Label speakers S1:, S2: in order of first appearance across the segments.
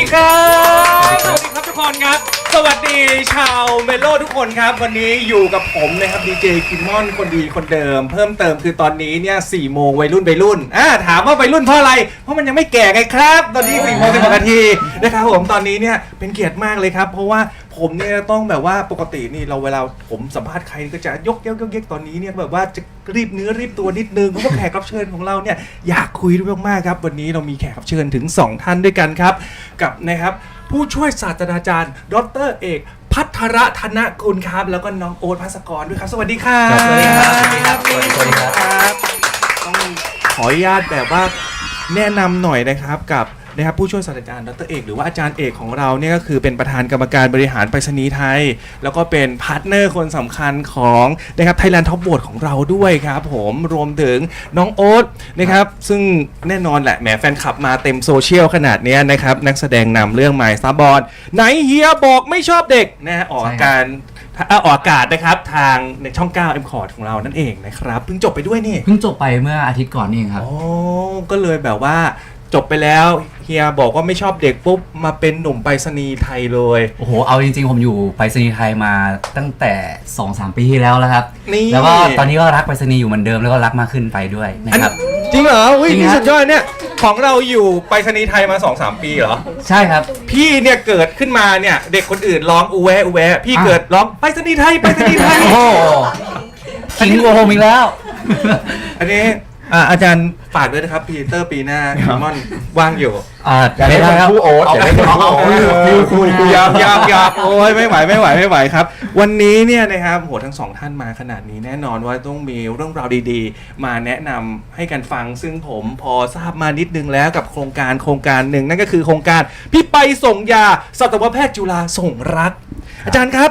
S1: ดีครับ สวัสดีครับทุกคนครับ สวัสดีชาวเมโลทุกคนครับ วันนี้อยู่กับผมนะครับดีเจคิมมอนคนดีคนเดิม เพิ่มเติมคือตอนนี้เนี่ยสี่โมงวัยรุ่นวัยรุ่นอ่าถามว่าวัยรุ่นเพราะอะไร เพราะมันยังไม่แก่ไงครับ ตอนนี้สี่โมงสิบหกนาทีนะครับผมตอนนี้เนี่ยเป็นเกียรติมากเลยครับ เพราะว่าผมเนี่ยต้องแบบว่าปกตินี่เราเวลาผมสัมภาษณ์ใครก็จะยกเย้กยกเย้กตอนนี้เนี่ยแบบว่าจะรีบเนื้อรีบตัวนิดนึงเพราะว่าแขกรับเชิญของเราเนี่ยอยากคุยด้วยมากๆครับ วันนี้เรามีแขกรับเชิญถึง 2 ท่านด้วยกันครับ กับนะครับ ผู้ช่วยศาสตราจารย์ ดรเอก พัทรธนกุลครับ แล้วก็น้องโอ๊ตภัสกรด้วยครับสวัสดีครับ
S2: ครับ สวัสดีครับสวัสดีครับสวัสดีครับ
S1: บต้องขออนุญาตแบบว่าแนะนำหน่อยนะครับกับ นะครับผู้ช่วยศาสตราจารย์ดรเอกหรือว่าอาจารย์เอกของเราเนี่ยก็คือเป็นประธานกรรมการบริหารไปรษณีย์ไทย แล้วก็เป็นพาร์ทเนอร์คนสำคัญของนะครับไทยแลนด์ท็อปโบของเราด้วยครับผมรวมถึงน้องโอ๊ตนะครับซึ่งแน่นอนแหละแหมแฟนคลับมาเต็มโซเชียลขนาดเนี้ยนะครับนักแสดงนำเรื่องหมายซาบอนไหนเฮียบอกไม่ชอบเด็กนะฮะออกอาการอะออกอากาศนะครับทางในช่อง9 m c o r d ของเรานั่นเองนะครับเพิ่งจบไปด้วยนี่
S2: เพิ่งจบไปเมื่ออาทิตย์ก่อนนี่เองครับ
S1: โอ้ก็เลยแบบว่า จบไปแล้วเฮียบอกว่าไม่ชอบเด็กปุ๊บมาเป็นหนุ่มไปรษณีย์ไทยเลย
S2: โอ้โห เอาจริงๆ ผมอยู่ไปรษณีย์ไทยมาตั้งแต่ 2-3 ปีที่แล้วแล้วครับ
S1: นี่
S2: แล้วก็ตอนนี้ก็รักไปรษณีย์อยู่เหมือนเดิมแล้วก็รักมากขึ้นไปด้วยนะครับ
S1: จริงเหรออุ้ย
S2: จริง
S1: นี่
S2: ฮะ
S1: สุดยอดเนี่ยของเราอยู่ไปรษณีย์ไทยมา2-3ปีเหรอ
S2: ใช่ครับ
S1: พี่เนี่ยเกิดขึ้นมาเนี่ย เด็กคนอื่นร้องอูแวะอูแวะพี่
S2: อะ
S1: เกิดร้องไปรษณีย์ไทยไปรษณีย์ไทย
S2: โอ้โหขิงโกโฮมอีกแล้ว
S1: อันนี้อะอาจารย์ ฝากด้วยนะครับปีเตอร์ปีหน้าคิมมอนว่างอยู่
S2: อ่า
S3: อย่าได้คนคู่โอ๊ตอย่าได้คนคู่โอ๊ต
S1: คุยคุยคุยยาบยาบยาบโอ้ยไม่ไหวไม่ไหวไม่ไหวครับ วันนี้เนี่ยนะครับโหทั้งสองท่านมาขนาดนี้แน่นอนว่าต้องมีเรื่องราวดีๆ มาแนะนำให้กันฟัง ซึ่งผมพอทราบมานิดนึงแล้วกับโครงการโครงการหนึ่งนั่นก็คือโครงการพี่ไปส่งยาสัตวแพทย์จุฬาส่งรัก อาจารย์ครับ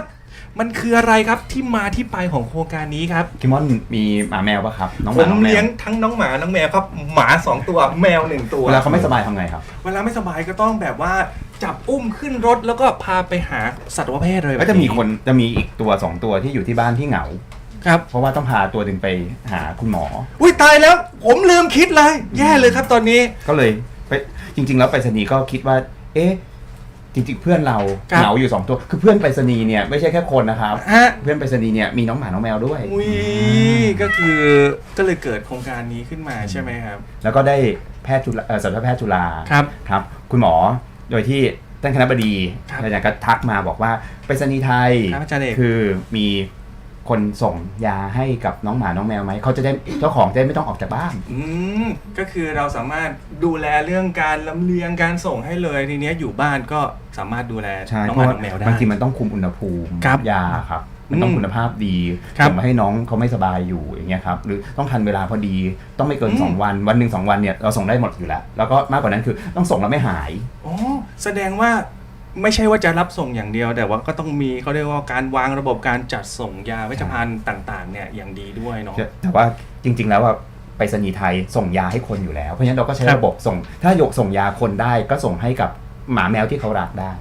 S1: มันคืออะไรครับที่มาที่ไปของโครงการนี้ครับ
S3: คิมมอนมีหมาแมวปะครับ น้องห
S1: ผม
S3: มาน้องแม
S1: เลี้ยวง
S3: ว
S1: ทั้งน้องหมาน้องแมวครับ หมาสองตัวแมวหนึ่งตัว
S3: เวลาเขาไม่สบายทำไงครับ
S1: เวลาไม่สบายก็ต้องแบบว่าจับอุ้มขึ้นรถแล้วก็พาไปหาสัตวแพทย์เลย
S3: ก็จะมีคนจะมีอีกตัวสองตัวที่อยู่ที่บ้านที่เหงา
S1: ครับ
S3: เพราะว่าต้องพาตัวหนึ่งไปหาคุณหมอ
S1: อุ้ยตายแล้ว ผมลืมคิดเลย แย่เลยครับตอนนี้
S3: ก็เลยไปจริง ๆ แล้วไปรษณีย์ก็คิดว่า เอ๊ะ จริงๆ เพื่อนเรา
S1: ครับ
S3: เหงาอยู่สองตัว คือเพื่อนไปรษณีย์เนี่ยไม่ใช่แค่คนนะครับ
S1: ฮะ
S3: เพื่อนไปรษณีย์เนี่ยมีน้องหมา น้องแมวด้วย
S1: อุ้ยก็คือก็เลยเกิดโครงการนี้ขึ้นมาใช่ไหมครับ
S3: แล้วก็ได้แพทย์จุฬาเอ่อสัตวแพทย์จุฬา
S1: ครับ
S3: ครับคุณหมอโดยที่ท่านคณะบดี
S1: ครับ
S3: อาจารย์ก็ทักมาบอกว่าไปรษณีย์ไทย
S1: ครับอาจารย์เอก
S3: คือมี คนส่งยาให้กับน้องหมาน้องแมวไหมเขาจะได้เจ้าของจะได้ไม่ต้องออกจากบ้าน
S1: อืมก็คือเราสามารถดูแลเรื่องการลำเลียงการส่งให้เลยทีเนี้ยอยู่บ้านก็สามารถดูแล
S3: ใช่
S1: น้อง
S3: เพ
S1: หมา
S3: ราะว่า
S1: น้องแมวได้
S3: บางทีมันต้องคุมอุณหภูมิ
S1: ครับ
S3: ยาครับ มันต้อง
S1: อืม
S3: คุณภาพดี
S1: ครับ
S3: ส่งมาให้น้องเขาไม่สบายอยู่อย่างเงี้ยครับหรือต้องทันเวลาพอดีต้องไม่เกิน
S1: อืม
S3: 2 วัน วันหนึ่งสองวันเนี่ยเราส่งได้หมดอยู่แล้ว แล้วก็มากกว่านั้นคือต้องส่งแล้วไม่หาย
S1: อ๋อแสดงว่า ไม่ใช่ว่าจะรับส่งอย่างเดียว แต่ว่าก็ต้องมีเขาเรียกว่าการวางระบบการจัดส่งยาเวชภัณฑ์ต่างๆเนี่ยอย่างดีด้วยเนาะ
S3: แต่ว่าจริง ๆ แล้วว่าไปสนีไทยส่งยาให้คนอยู่แล้ว เพราะฉะนั้นเราก็ใช้
S1: ระ
S3: บบส่ง ถ้าโยกส่งยาคนได้ก็ส่งให้กับหมาแมวที่เขารักได้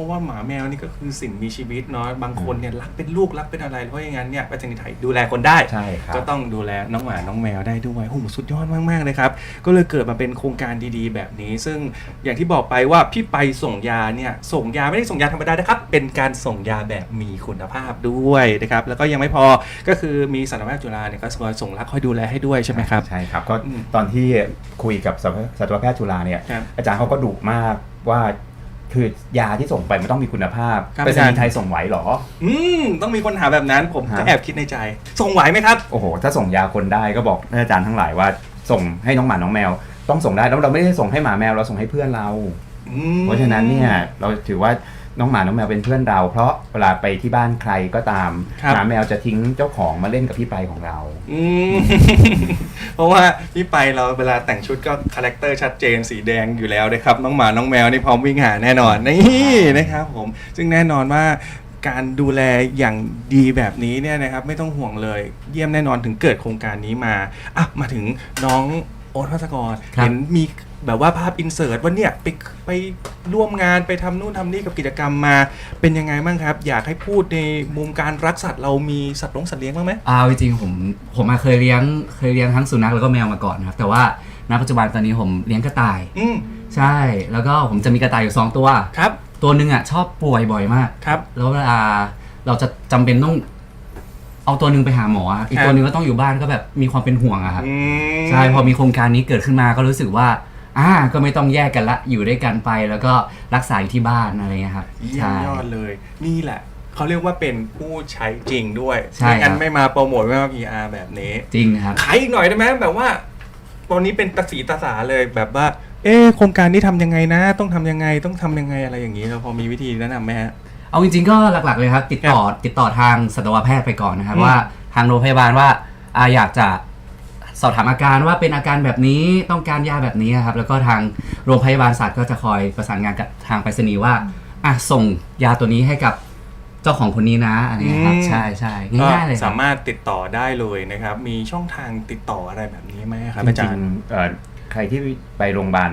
S1: ราะว่าหมาแมวนี่ก็คือสิ่งมีชีวิตเนาะบางคนเนี่ยรักเป็นลูกรักเป็นอะไรเพราะอย่างนั้นเนี่ยประเทศไทยดูแลคนได้
S3: ใช่ครับ
S1: ก็ต้องดูแลน้องหมาน้องแมวได้ด้วยโอ้โหสุดยอดมากๆเลยครับ ก็เลยเกิดมาเป็นโครงการดีๆ แบบนี้ ซึ่งอย่างที่บอกไปว่าพี่ไปส่งยาเนี่ยส่งยาไม่ได้ส่งยาธรรมดานะครับ เป็นการส่งยาแบบมีคุณภาพด้วยนะครับแล้วก็ยังไม่พอก็คือมีสัตวแพทย์จุฬาเนี่ยก็คอยส่งรักคอยดูแลให้ด้วยใช่ไหมครับ
S3: ใช่ครับก็
S1: อืม
S3: ตอนที่คุยกับสัตวสัตวแพทย์จุฬาเนี่ย
S1: ครับ
S3: อาจารย์เขาก็ดุมากว่า คือยาที่ส่งไปมันต้องมีคุณภาพ
S1: ครับ
S3: ไปรษณี
S1: อาจารย์
S3: ย์ไทยส่งไหวเหรอ
S1: อืมต้องมีคนถามแบบนั้นผมก็
S3: ฮะ
S1: แอบคิดในใจ ส่งไหวไหมครับ
S3: โอ้โห ถ้าส่งยาคนได้ก็บอกท่านอาจารย์ทั้งหลายว่า ส่งให้น้องหมาน้องแมว ต้องส่งได้แล้วเราไม่ได้ส่งให้หมาแมวเราส่งให้เพื่อนเรา
S1: อืม
S3: เพราะฉะนั้นเนี่ยเราถือว่า น้องหมา น้องแมวเป็นเพื่อนเรา เพราะเวลาไปที่บ้านใครก็ตาม
S1: ครับ
S3: หมาแมวจะทิ้งเจ้าของมาเล่นกับพี่ไปของเรา
S1: อืม เพราะว่าพี่ไปเราเวลาแต่งชุดก็คาแรคเตอร์ชัดเจนสีแดงอยู่แล้วนะครับ น้องหมา น้องแมวนี่พร้อมวิ่งหาแน่นอนนี่นะครับผม ซึ่งแน่นอนว่าการดูแลอย่างดีแบบนี้เนี่ยนะครับ ไม่ต้องห่วงเลย เยี่ยมแน่นอนถึงเกิดโครงการนี้มาอะมาถึงน้องโอ๊ตพัสกร
S2: ครับ
S1: เห็นมี แบบว่าภาพอินเสิร์ตว่าเนี่ยไปไปร่วมงานไปทำนู่นทำนี่กับกิจกรรมมาเป็นยังไงบ้างครับ อยากให้พูดในมุมการรักสัตว์เรามีสัตว์ลงสัตว์เลี้ยงบ้างไหม
S2: อ่าจริงๆผมผมมาเคยเลี้ยงเคยเลี้ยงทั้งสุนัขแล้วก็แมวมาก่อนครับ แต่ว่าณปัจจุบันตอนนี้ผมเลี้ยงกระต่าย
S1: อืม
S2: ใช่ แล้วก็ผมจะมีกระต่ายอยู่2ตัว
S1: ครับ
S2: ตัวหนึ่งอะชอบป่วยบ่อยมาก
S1: ครับ
S2: แล้วเวลาเราจะจำเป็นต้องเอาตัวหนึ่งไปหาหมออะอีก
S1: ครับ
S2: ตัวหนึ่งก็ต้องอยู่บ้านก็แบบมีความเป็นห่วงอะครับ
S1: อืม
S2: ใช่ พอมีโครงการนี้เกิดขึ้นมาก็รู้สึกว่า อ่าก็ไม่ต้องแยกกันละอยู่ด้วยกันไปแล้วก็รักษาอยู่ที่บ้านอะไรเงี้ยครับ
S1: เยี่ยม
S2: ใช่
S1: ยอดเลย นี่แหละ เขาเรียกว่าเป็นผู้ใช้จริงด้วย
S2: ใช่
S1: ไม่งั้น
S2: ครับ
S1: ไม่มาโปรโมทไม่มา PR แบบนี้
S2: จริงครับ
S1: ขายอีกหน่อยได้ไหมแบบว่า ตอนนี้เป็นตาสีตาสาเลยแบบว่า เอ๊ะโครงการนี้ทำยังไงนะ ต้องทำยังไงต้องทำยังไงอะไรอย่างนี้เราพอมีวิธีแนะนำไหมฮะ
S2: เอาจริงๆก็หลักๆเลยครับ ติดต่อติดต่อทางสัตวแพทย์ไปก่อนนะครับ
S1: อืม
S2: ว่าทางโรงพยาบาลว่าอาอยากจะ สอบถามอาการว่าเป็นอาการแบบนี้ต้องการยาแบบนี้ครับแล้วก็ทางโรงพยาบาลสัตว์ก็จะคอยประสานงานกับทางไปรษณีย์ว่าอะส่งยาตัวนี้ให้กับเจ้าของคนนี้นะอะไรเงี้ยครับ
S1: อืม
S2: ใช่ใช่ง่ายๆเลยค
S1: สา
S2: รับ
S1: มารถติดต่อได้เลยนะครับ มีช่องทางติดต่ออะไรแบบนี้ไหมครับ
S3: จ
S1: อาจา
S3: ริ
S1: รงย์
S3: ๆเอ่อใครที่ไปโรงพยาบาล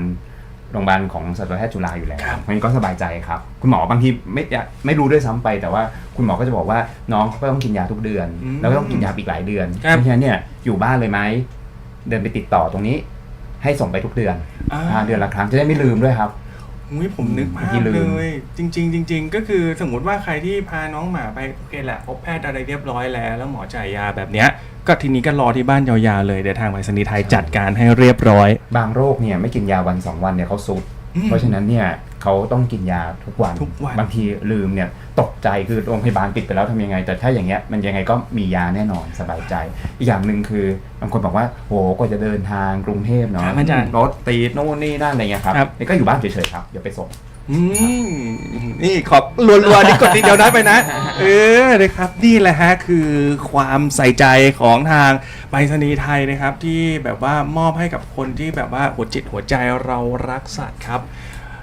S3: โรงพยาบาลของสัตวแพทย์จุฬาอยู่แล้ว
S1: ครับ
S3: มันก็สบายใจครับ คุณหมอบางทีไม่อยากไม่รู้ด้วยซ้ำไป แต่ว่าคุณหมอก็จะบอกว่าน้องเขาก็ต้องกินยาทุกเดือน
S1: อืม
S3: แล้วก็ต้องกินยาอีกหลายเดือน
S1: ครับ
S3: เพราะฉะนั้นเนี่ยอยู่บ้านเลยไหม เดินไปติดต่อตรงนี้ ให้ส่งไปทุกเดือน
S1: อ่า
S3: อ่าเดือนละครั้งจะได้ไม่ลืมด้วยครับ
S1: อุ้ยผมนึกภาพ
S3: ที่ลื
S1: เล
S3: ม
S1: ย จริง ๆ จริง ๆ ก็คือสมมติว่าใครที่พาน้องหมาไปโอเคแหละพบแพทย์อะไรเรียบร้อยแล้ว แล้วหมอจ่ายยาแบบเนี้ย ก็ทีนี้ก็รอที่บ้านยาวๆเลยเดี๋ยวทางไปรษณีย์ไทยจัดการให้เรียบร้อย
S3: บางโรคเนี่ยไม่กินยาวันสองวันเนี่ยเขาสุด
S1: อืม
S3: เพราะฉะนั้นเนี่ยเขาต้องกินยาทุกวัน
S1: ทุกวัน
S3: บางทีลืมเนี่ย ตกใจคือโรงพยาบาลปิดไปแล้วทำยังไง แต่ถ้าอย่างเงี้ยมันยังไงก็มียาแน่นอนสบายใจ อีกอย่างหนึ่งคือบางคนบอกว่าโหกว่าจะเดินทางกรุงเทพเนาะ
S1: ครับอาจารย์
S3: รถติดโน่นนี่นั่นอะไรเงี้ยครับ
S1: ครับ
S3: นี่ก็อยู่บ้านเฉยๆครับเดี๋ยวไปส่ง
S1: อืมนี่ขอบรัวๆนี่กดทีเดียวนะไปนะ เออนะครับนี่แหละฮะคือความใส่ใจของทางไปรษณีย์ไทยนะครับ ที่แบบว่ามอบให้กับคนที่แบบว่าหัวจิตหัวใจเรารักสัตว์ครับ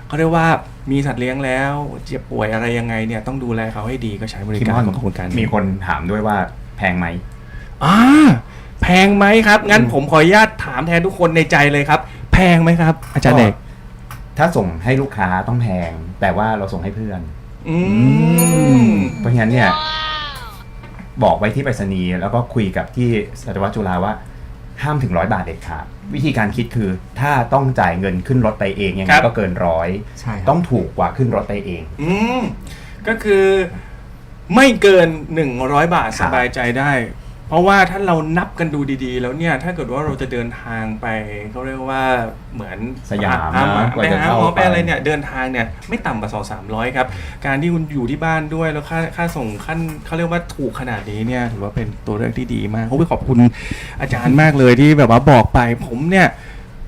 S1: เขาเรียกว่ามีสัตว์เลี้ยงแล้วเจ็บป่วยอะไรยังไงเนี่ยต้องดูแลเขาให้ดีก็ใช้บริ
S3: คิม
S1: การ
S3: อน
S1: ของโครงการ
S3: มีคนถามด้วยว่าแพงไหม
S1: อ่าแพงไหมครับ งั้นผมขออนุญาตถามแทนทุกคนในใจเลยครับ แพงไหมครับ อาจารย์เอก
S3: ถ้าส่งให้ลูกค้าต้องแพง แต่ว่าเราส่งให้เพื่อน
S1: อืม
S3: เพราะฉะนั้นเนี่ย บอกไว้ที่ไปรษณีย์แล้วก็คุยกับที่สัตวจุฬาว่า ห้ามถึงร้อยบาทเด็ดขาด วิธีการคิดคือถ้าต้องจ่ายเงินขึ้นรถไปเองยังไง
S1: ครับ
S3: ก็เกินร้อย
S2: ใช่ครับ
S3: ต้องถูกกว่าขึ้นรถไปเอง
S1: อืมก็คือไม่เกิน 100 บาท
S3: ค
S1: ส
S3: รับ
S1: บายใจได้เพ ราะว่าถ้าเรานับกันดูดีๆ แล้วเนี่ย ถ้าเกิดว่าเราจะเดินทางไปเขาเรียกว่าเหมือน
S3: สยาม
S1: อ่
S3: นะก
S1: ไป
S3: ว่าจะ
S1: หา
S3: เข้า
S1: หมอไป
S3: ไป
S1: อะไรเนี่ยเดินทางเนี่ยไม่ต่ำกว่าสองสามร้อยครับ การที่คุณอยู่ที่บ้านด้วยแล้วค่าค่าส่งขั้นเขาเรียกว่าถูกขนาดนี้เนี่ยถือว่าเป็นตัวเลือกที่ดีมากโอ้ยขอบคุณอาจารย์มากเลยที่แบบว่าบอกไปผมเนี่ย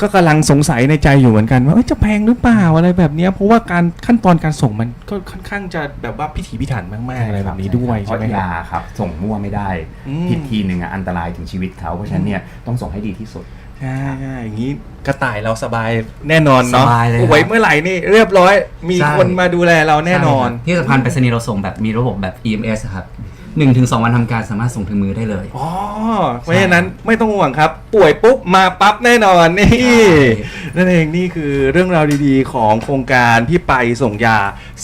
S1: ก็กำลังสงสัยในใจอยู่เหมือนกัน ว่าเอ้ยจะแพงหรือเปล่าอะไรแบบเนี้ยเพราะว่าการขั้นตอนการส่งมันก็ค่อนข้างจะแบบว่าพิถีพิถันมากๆอะไรแบบนี้ด้วย
S3: เพ
S1: ใช่
S3: ราะ
S1: ไหมครับ
S3: ยาครับ ส่งมั่วไม่ได้
S1: อืม
S3: ผิดทีหนึ่งอะอันตรายถึงชีวิตเขาเพราะฉะนั้นเนี่ยต้องส่งให้ดีที่สุด
S1: ใช่ใช่อย่างนี้กระต่ายเราสบายแน่นอนเนาะ
S2: สบายเลยครับ
S1: โอ้ยเมื่อไหร่นี่เรียบร้อย มี
S2: ใช่
S1: คนมาดูแลเราแน่นอน
S2: ใช่ครับที่สำคัญไปรษณีย์เราส่งแบบมีระบบแบบ EMS อะครับ หนึ่งถึงสองวันทำการสามารถส่งถึงมือได้เลย
S1: อ๋อเพราะฉะนั้นไม่ต้องห่วงครับ ป่วยปุ๊บมาปั๊บแน่นอนนี่
S2: ใช่
S1: นั่นเองนี่คือเรื่องราวดีๆ ของโครงการพี่ไปส่งยา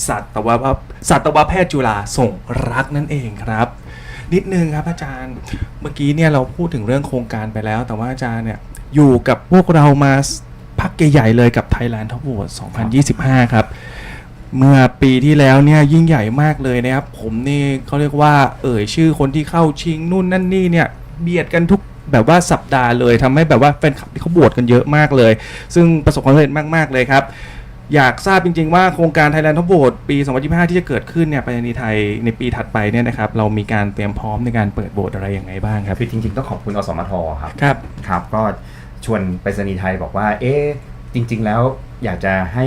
S1: สัตวแพทย์สัตวแพทย์จุฬาส่งรักนั่นเองครับ นิดนึงครับอาจารย์เมื่อกี้เนี่ยเราพูดถึงเรื่องโครงการไปแล้ว แต่ว่าอาจารย์เนี่ยอยู่กับพวกเรามาพักใหญ่ๆเลยกับ Thailand Top Vote 2025 ครับ เมื่อปีที่แล้วเนี่ยยิ่งใหญ่มากเลยนะครับ ผมนี่เขาเรียกว่า เอ่ยชื่อคนที่เข้าชิงนู่นนั่นนี่เนี่ยเบียดกันทุกแบบว่าสัปดาห์เลยทำให้แบบว่าแฟนคลับที่เขาบวชกันเยอะมากเลย ซึ่งประสบความสำเร็จมาก ๆ เลยครับ อยากทราบจริง ๆ ว่าโครงการ Thailand Top Vote ปี 2025 ที่จะเกิดขึ้นเนี่ยไปในไทยในปีถัดไปเนี่ยนะครับเรามีการเตรียมพร้อมในการเปิดโบสอะไรยังไงบ้างครับ
S3: คือจริง ๆ ต้องขอบคุณอสมทครับ
S1: ครับ
S3: ครับ ก็ชวนไปรษณีย์ไทยบอกว่า เอ๊ะจริง ๆ แล้วอยากจะให้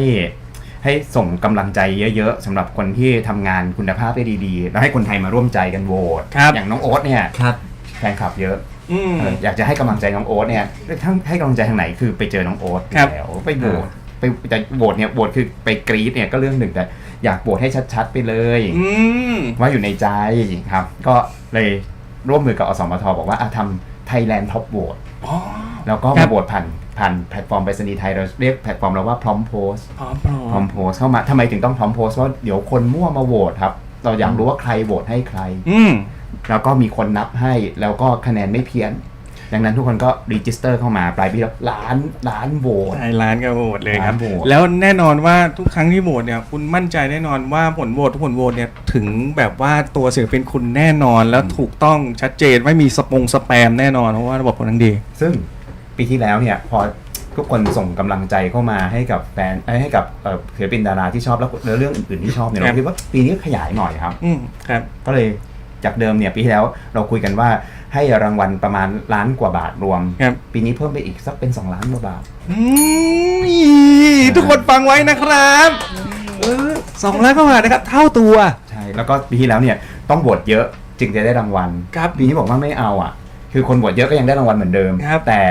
S3: ให้ส่งกำลังใจเยอะๆสำหรับคนที่ทำงานคุณภาพได้ดีๆ แล้วให้คนไทยมาร่วมใจกันโหวต
S1: ครับ
S3: อย่างน้องโอ๊ตเนี่ย
S2: ครับ
S3: แฟนคลับเยอะ
S1: อืม
S3: เอออยากจะให้กำลังใจน้องโอ๊ตเนี่ยทั้งให้กำลังใจทางไหนคือไปเจอน้องโอ๊ต
S1: ครับ
S3: แล้วไปโหวตไปแต่โหวตเนี่ยโหวตคือไปกรี๊ดเนี่ยก็เรื่องหนึ่งแต่อยากโหวตให้ชัด ๆ ไปเลย
S1: อืม
S3: ว่าอยู่ในใจครับ ก็เลยร่วมมือกับอสมทบอกว่าอะทำ Thailand Top Vote
S1: อ๋อ
S3: แล้วก็
S1: ครั
S3: มา
S1: บ
S3: โหวตผ่าน ผ่านแพลตฟอร์มไปรษณีย์ไทยเราเรียกแพลตฟอร์มเราว่าพร้อมโพส
S1: พร้อมพร้อ
S3: พร้อ
S1: ม
S3: มโพสเข้ามาทำไมถึงต้องพร้อมโพสเพราะเดี๋ยวคนมั่วมาโหวตครับ เราอยากรู้ว่าใครโหวตให้ใคร
S1: อืม
S3: แล้วก็มีคนนับให้แล้วก็คะแนนไม่เพี้ยน ดังนั้นทุกคนก็รีจิสเตอร์เข้ามาปลายปีแล้วล้านล้านโหวต
S1: ใช่ล้านก็โหวตเลยครับ
S3: ล้านโหวต
S1: แล้วแน่นอนว่าทุกครั้งที่โหวตเนี่ย คุณมั่นใจแน่นอนว่าผลโหวตทุกผลโหวตเนี่ย ถึงแบบว่าตัวศิลปินคุณแน่นอนแล้วถูกต้องชัดเจนไม่มีสปงสแปมแน่นอนเพราะว่าระบบผลทั้งดี
S3: ซึ่ง ปีที่แล้วเนี่ยพอทุกคนส่งกำลังใจเข้ามาให้กับแฟนเอ้ยให้กับเอ่อศิลปินดาราที่ชอบแล้วแล้วเรื่องอื่นๆที่ชอบเนี่ย
S1: ครับ
S3: เราคิดว่าปีนี้ขยายหน่อยครับ
S1: อืมครับ
S3: ก็เลยจากเดิมเนี่ยปีที่แล้วเราคุยกันว่าให้รางวัลประมาณล้านกว่าบาทรวม
S1: ครับ
S3: ปีนี้เพิ่มไปอีกสักเป็น 2 ล้านกว่าบาท
S1: อืมทุกคนฟังไว้นะครับเออสองล้านกว่าบาทนะครับ เท่าตัว
S3: ใช่ แล้วก็ปีที่แล้วเนี่ยต้องโหวตเยอะจึงจะได้รางวัล
S1: ครับ
S3: ปีนี้บอกว่าไม่เอาอะ คือคนโหวตเยอะก็ยังได้รางวัลเหมือนเดิม
S1: ครับ
S3: แต่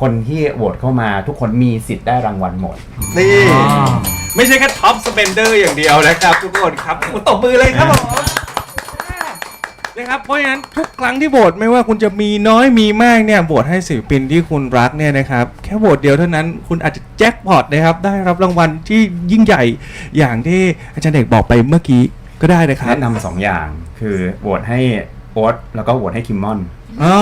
S3: คนที่โหวตเข้ามาทุกคนมีสิทธิ์ได้รางวัลหมด
S1: นี่ ไม่ใช่แค่ท็อปสเปนเดอร์อย่างเดียวนะครับทุกคนครับคุณตบมือเลยครับผมนะครับเพราะฉะนั้นทุกครั้งที่โหวตไม่ว่าคุณจะมีน้อยมีมากเนี่ยโหวตให้ศิลปินที่คุณรักเนี่ยนะครับแค่โหวตเดียวเท่านั้นคุณอาจจะแจ็คพอตนะครับได้รับรางวัลที่ยิ่งใหญ่อย่างที่อาจารย์เด็กบอกไปเมื่อกี้ก็ได้นะครับ
S3: แนะนำสองอย่างคือโหวตให้โอ๊ตแล้วก็โหวตให้คิมมอน
S1: อ๋อ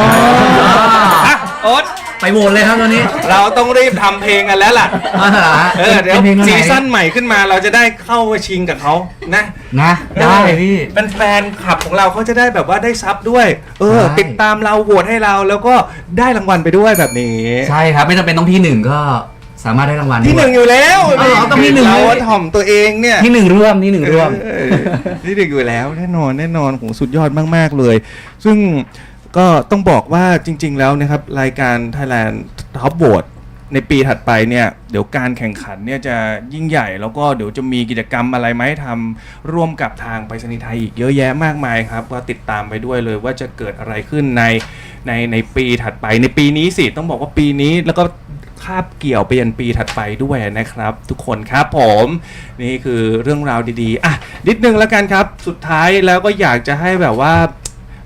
S1: อะ โอ๊ต
S2: ไปโหวตเลยครับตอนนี้
S1: เราต้องรีบทำเพลงกันแล้วล่ะ
S2: อ่าฮะ
S1: เออเดี๋ยว
S2: ป็นพลง
S1: ซี
S2: ไห
S1: ซั่นใหม่ขึ้นมาเราจะได้เข้ามาชิงกับเขานะ
S2: นะได้พี่
S1: เป็นแฟนคลับของเราเขาจะได้แบบว่าได้ซับด้วย เออ
S2: ใช่
S1: ติดตามเราโหวตให้เราแล้วก็ได้รางวัลไปด้วยแบบนี้
S2: ใช่ครับไม่จำเป็นต้องที่หนึ่งก็สามารถได้รางวัล
S1: ที่หนึ่ง
S2: ด้วย
S1: อยู่แล้ว
S2: อ๋อต้องที่หนึ่ง
S1: เรา
S2: เลย
S1: ถ่อมตัวเองเนี่ย
S2: ที่หนึ่งร่วมที่หนึ่งร่วม
S1: เออที่หนึ่งอยู่แล้วแน่นอนแน่นอนโหสุดยอดมาก ๆ เลย ซึ่ง ก็ต้องบอกว่าจริง ๆ แล้วนะครับรายการ Thailand Top Vote ในปีถัดไปเนี่ยเดี๋ยวการแข่งขันเนี่ยจะยิ่งใหญ่แล้วก็เดี๋ยวจะมีกิจกรรมอะไรมาให้ทำร่วมกับทางไปรษณีย์ไทยอีกเยอะแยะมากมายครับก็ติดตามไปด้วยเลยว่าจะเกิดอะไรขึ้นในในในปีถัดไปในปีนี้สิต้องบอกว่าปีนี้แล้วก็คาบเกี่ยวไปยันปีถัดไปด้วยนะครับ ทุกคนครับผมนี่คือเรื่องราวดีๆอะนิดนึงแล้วกันครับ สุดท้ายแล้วก็อยากจะให้แบบว่า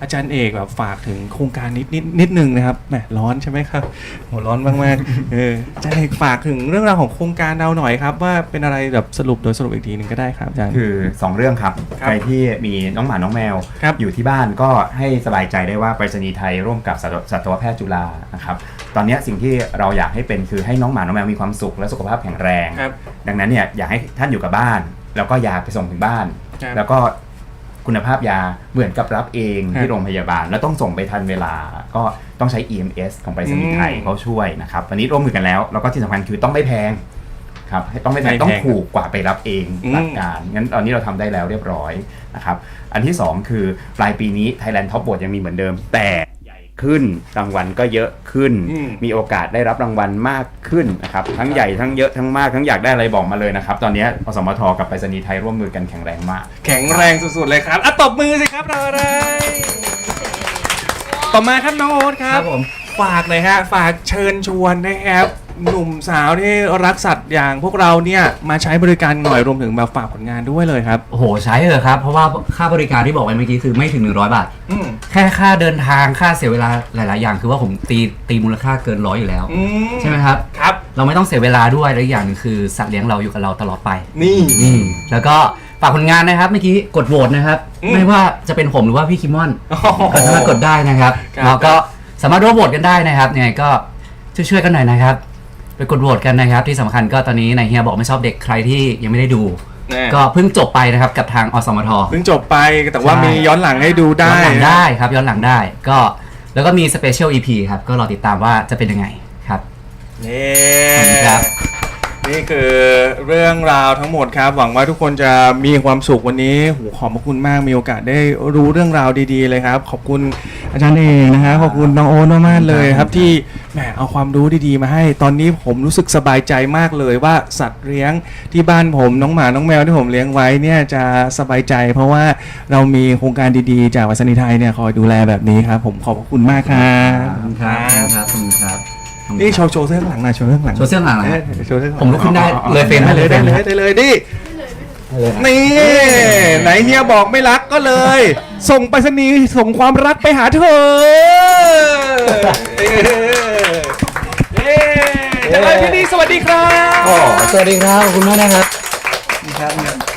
S1: อาจารย์เอกแบบฝากถึงโครงการนิดนิดนิดนึงนะครับแหมร้อนใช่ไหมครับโหร้อนมากๆเอออาจารย์เอกฝากถึงเรื่องราวของโครงการเราหน่อยครับ ว่าเป็นอะไรแบบสรุปโดยสรุปอีกทีหนึ่งก็ได้ครับอาจารย์
S3: คือ 2 เรื่องครับ
S1: ครับ
S3: ใครที่มีน้องหมาน้องแมว
S1: ครับ
S3: อยู่ที่บ้านก็ให้สบายใจได้ว่าไปรษณีย์ไทยร่วมกับสัตวสัตวแพทย์จุฬานะครับตอนนี้สิ่งที่เราอยากให้เป็นคือให้น้องหมาน้องแมวมีความสุขและสุขภาพแข็งแรง
S1: ครับ
S3: ดังนั้นเนี่ยอยากให้ท่านอยู่กับบ้าน แล้วก็ยาไปส่งถึงบ้าน
S1: ครับ
S3: แล้วก็ คุณภาพยาเหมือนกับรับเอง
S1: ครับ
S3: ที่โรงพยาบาล แล้วต้องส่งไปทันเวลา ก็ต้องใช้ EMS ของไปรษณีย์ไทย
S1: อืม
S3: เขาช่วยนะครับวันนี้ร่วมมือกันแล้ว แล้วก็ที่สำคัญคือต้องไม่แพงครับให้ต้องไม่แพง
S1: ไม่แพง
S3: ต้องถูกกว่าไปรับเอง
S1: อืม
S3: หลักการงั้นตอนนี้เราทำได้แล้วเรียบร้อยนะครับอันที่สองคือปลายปีนี้ Thailand Top บ o ยังมีเหมือนเดิมแต่ใหญ่ ขึ้น รางวัลก็เยอะขึ้น
S1: อืม
S3: มีโอกาสได้รับรางวัลมากขึ้นนะครับทั้งใหญ่ทั้งเยอะทั้งมากทั้งอยากได้อะไรบอกมาเลยนะครับ ตอนนี้อสมทกับไปรษณีย์ไทยร่วมมือกันแข็งแรงมาก
S1: แข็งแรงสุดๆเลยครับอะตบมือสิครับเราอะไรต่อมาครับน้องโอ๊ตครั
S2: ครับบผม
S1: ฝากเลยฮะ ฝากเชิญชวนนะครับ หนุ่มสาวที่รักสัตว์อย่างพวกเราเนี่ยมาใช้บริการหน่อยรวมถึงมาฝากผลงานด้วยเลยครับ
S2: โอ้โหใช้เถอะครับ เพราะว่าค่าบริการที่บอกไปเมื่อกี้คือไม่ถึง 100 บาท
S1: อืม
S2: แค่ค่าเดินทางค่าเสียเวลาหลาย ๆ อย่าง คือว่าผมตีตีมูลค่าเกินร้อยอยู่แล้ว
S1: อืม
S2: ใช่ไหมครับ
S1: ครับ
S2: เราไม่ต้องเสียเวลาด้วยและอีกอย่างหนึงคือสัตว์เลี้ยงเราอยู่กับเราตลอดไป
S1: นี่
S2: อืมแล้วก็ฝากผลงานนะครับเมื่อกี้กดโหวตนะครับ
S1: อืม
S2: ไม่ว่าจะเป็นผมหรือว่าพี่คิมมอน
S1: โอ้โห
S2: ก็สามารถกดได้นะครับ
S1: ครับ
S2: แล้วก็สามารถร่วมโหวตกันได้นะครับยังไงก็ช่วยๆกันหน่อยนะครับ ไปกดโหวตกันนะครับ ที่สำคัญก็ตอนนี้ในเฮียบอกไม่ชอบเด็กใครที่ยังไม่ได้ดู
S1: แน่
S2: ก็เพิ่งจบไปนะครับกับทางอสมท
S1: เพิ่งจบไปแต่ว่า
S2: ใช่
S1: มีย้อนหลังให้ดูได้
S2: ย้อนหลังได้ครับย้อนหลังได้ก็แล้วก็มีสเปเชียลอีพีครับ ก็รอติดตามว่าจะเป็นยังไงครับ
S1: นี่
S2: ขอบคุณครับ
S1: นี่คือเรื่องราวทั้งหมดครับ หวังว่าทุกคนจะมีความสุขวันนี้โหขอบพระคุณมากมีโอกาสได้รู้เรื่องราวดี ๆ เลยครับ ขอบคุณอาจารย์เองนะฮะขอบคุณน้องโอ๊ตมากๆเลยครับที่แหมเอาความรู้ดีๆมาให้ ตอนนี้ผมรู้สึกสบายใจมากเลยว่าสัตว์เลี้ยงที่บ้านผมน้องหมาน้องแมวที่ผมเลี้ยงไว้เนี่ยจะสบายใจ เพราะว่าเรามีโครงการดีๆ จากวัสนีย์ไทยเนี่ยคอยดูแลแบบนี้ครับผมขอบพระคุณมากครับ
S2: ขอบคุณครับขอบคุณครับขอบคุณครับ
S1: นี่โชว์โชว์เสื้อข้างหลังหน่อยโชว์เสื้อข้างหลัง
S2: โชว์เสื้อข้างหลังเหรอ
S1: เออโชว์เสื้อข้างหลัง
S2: ผมลุกขึ้นได้เลยเฟรม
S1: ได้เลย
S2: ได้
S1: ได้
S2: เลย
S1: เลยได้เลยดิ นี่ ไหนเฮียบอกไม่รักก็เลย ส่งไปรษณีย์ส่งความรักไปหาเธอเย้จะเลยพี่นี่สวัสดีครับ
S2: สวัสดีครับขอบคุณมากนะครับ ครับ